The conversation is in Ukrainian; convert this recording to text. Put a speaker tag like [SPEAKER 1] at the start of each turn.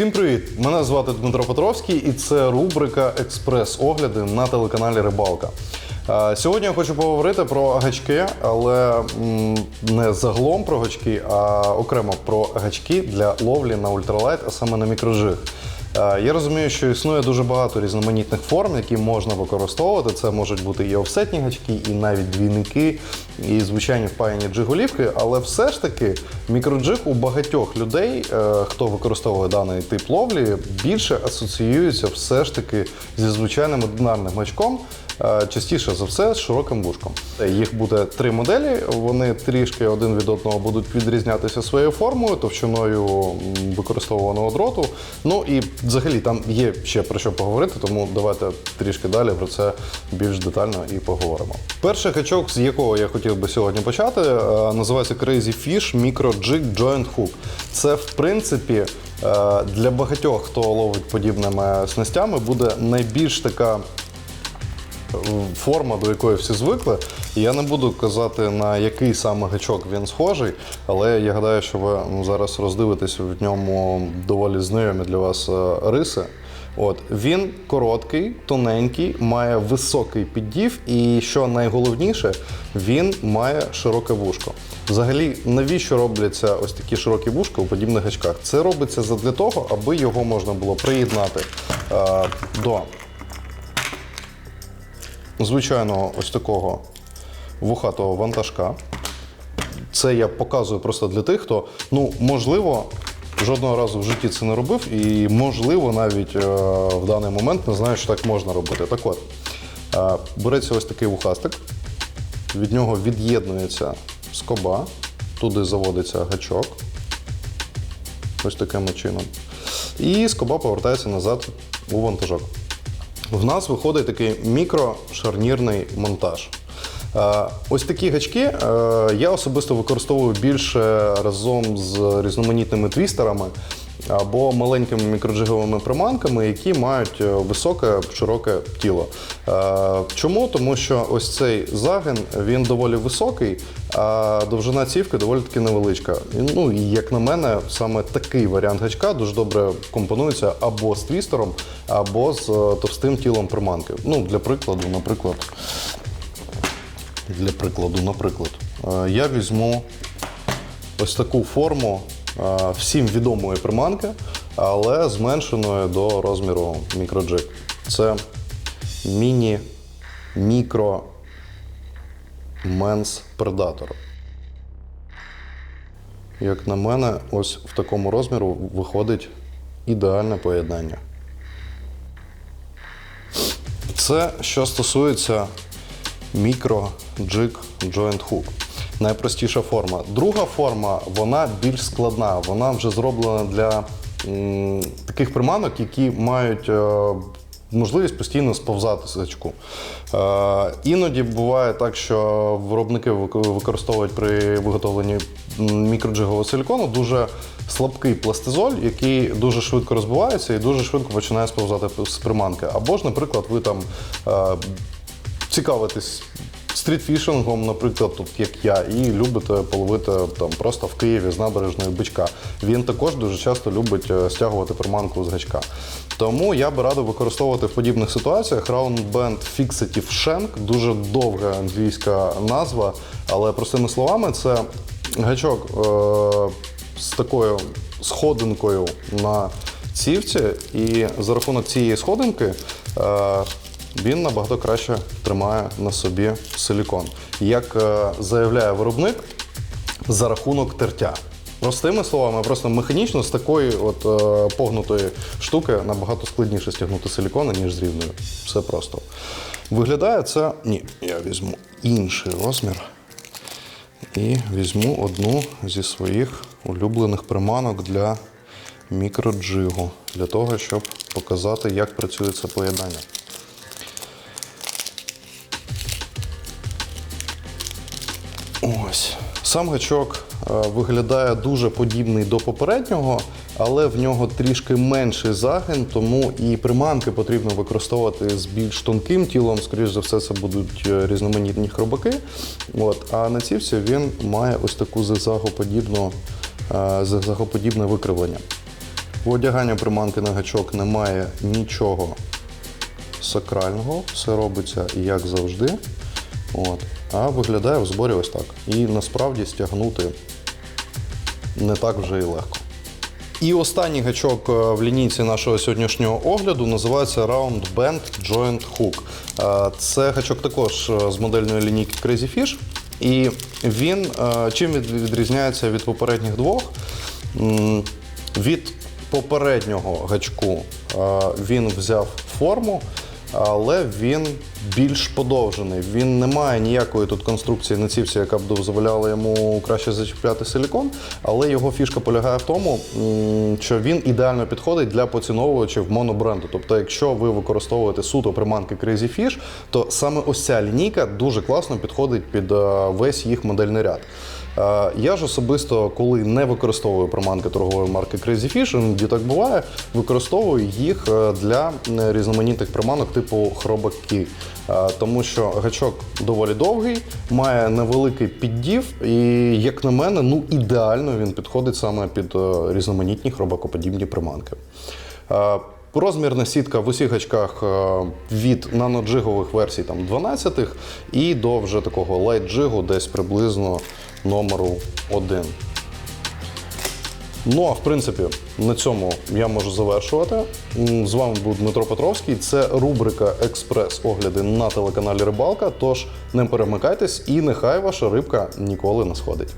[SPEAKER 1] Усім привіт! Мене звати Дмитро Петровський, і це рубрика Експрес-огляди на телеканалі Рибалка. Е, Сьогодні я хочу поговорити про гачки, але не загалом про гачки, а окремо про гачки для ловлі на ультралайт, а саме на мікрожиг. Е, Я розумію, що існує дуже багато різноманітних форм, які можна використовувати. Це можуть бути і офсетні гачки, і навіть двійники, і звичайні впаяні джиголівки. Але все ж таки мікроджиг у багатьох людей, е, хто використовує даний тип ловлі, більше асоціюється все ж таки зі звичайним одинарним гачком. Е, Частіше за все з широким вушком. Їх буде три моделі. Вони трішки один від одного будуть відрізнятися своєю формою, товщиною використовуваного дроту. Ну і взагалі там є ще про що поговорити, тому давайте трішки далі про це більш детально і поговоримо. Перший гачок, з якого я хотів би сьогодні почати, е, називається Crazy Fish Micro Jig Joint Hook. Це в принципі е, для багатьох, хто ловить подібними снастями, буде найбільш така форма, до якої всі звикли. І я не буду казати, на який саме гачок він схожий, але я гадаю, що ви ну, зараз роздивитесь в ньому доволі знайомі для вас е, риси. От він короткий, тоненький, має високий піддів, і що найголовніше, він має широке вушко. Взагалі, навіщо робляться ось такі широкі вушка у подібних гачках? Це робиться для того, аби його можна було приєднати е, до звичайного ось такого вухатого вантажка. Це я показую просто для тих, хто, ну, можливо, жодного разу в житті це не робив, і, можливо, навіть е, в даний момент не знає, що так можна робити. Так от, е, береться ось такий вухастик, від нього від'єднується скоба, туди заводиться гачок. Ось таким чином. І скоба повертається назад у вантажок. В нас виходить такий мікрошарнірний монтаж. Е, Ось такі гачки е, я особисто використовую більше разом з різноманітними твістерами або маленькими мікроджиговими приманками, які мають е, високе широке тіло. Е, Чому? Тому що ось цей загин він доволі високий, а довжина цівки доволі таки невеличка. Ну і як на мене, саме такий варіант гачка дуже добре компонується або з твістером, або з е, товстим тілом приманки. Ну, для прикладу, наприклад, для прикладу, наприклад, я візьму ось таку форму всім відомої приманки, але зменшеною до розміру мікроджик. Це міні-мікро менс предатор. Як на мене, ось в такому розміру виходить ідеальне поєднання. Це що стосується мікро джиг joint hook. Найпростіша форма. Друга форма, вона більш складна. Вона вже зроблена для м, таких приманок, які мають е, можливість постійно сповзати з гачку. Е, іноді буває так, що виробники використовують при виготовленні мікроджигового силікону дуже слабкий пластизоль, який дуже швидко розбивається і дуже швидко починає сповзати з приманки. Або ж, наприклад, ви там е, цікавитесь стрітфішингом, наприклад, тут як я, і любите половити там просто в Києві з набережної бичка. Він також дуже часто любить е, стягувати приманку з гачка. Тому я би радив використовувати в подібних ситуаціях Round Band Fixative Shank, дуже довга англійська назва, але простими словами, це гачок е- з такою сходинкою на цівці, і за рахунок цієї сходинки е, він набагато краще тримає на собі силікон. Як е, заявляє виробник, за рахунок тертя. Простими словами, просто механічно з такої от е, погнутої штуки набагато складніше стягнути силікони, ніж з рівною. Все просто. Виглядає це. Ні, я візьму інший розмір. І візьму одну зі своїх улюблених приманок для мікроджигу, для того, щоб показати, як працює це поєднання. Ось. Сам гачок е, виглядає дуже подібний до попереднього, але в нього трішки менший загин, тому і приманки потрібно використовувати з більш тонким тілом. Скоріше за все, це будуть е, різноманітні хробаки. От. А на цівці він має ось таку зигзагоподібну, е, зигзагоподібне викривлення. В одяганні приманки на гачок немає нічого сакрального, все робиться як завжди. От. А виглядає в зборі ось так. І насправді стягнути не так вже і легко. І останній гачок е, в лінійці нашого сьогоднішнього огляду називається Round Bend Joint Hook. Е, Це гачок також е, з модельної лінійки Crazy Fish. І він чим відрізняється від попередніх двох? Від попереднього гачку він взяв форму, але він більш подовжений. Він не має ніякої тут конструкції на ціпсі, яка б дозволяла йому краще зачіпляти силікон. Але його фішка полягає в тому, що він ідеально підходить для поціновувачів монобренду. Тобто, якщо ви використовуєте суто приманки Crazy Fish, то саме ось ця лінійка дуже класно підходить під е, весь їх модельний ряд. Е, Я ж особисто, коли не використовую приманки торгової марки Crazy Fish, іноді так буває, використовую їх е, для різноманітних приманок типу хробаки. Е, Тому що гачок доволі довгий, має невеликий піддів, і, як на мене, ну ідеально він підходить саме під е, різноманітні хробакоподібні приманки. Е, Розмірна сітка в усіх гачках від наноджигових версій там 12 і до вже такого лайт-джигу десь приблизно номеру 1. Ну а в принципі на цьому я можу завершувати. З вами був Дмитро Петровський. Це рубрика Експрес-огляди на телеканалі Рибалка. Тож не перемикайтесь і нехай ваша рибка ніколи не сходить.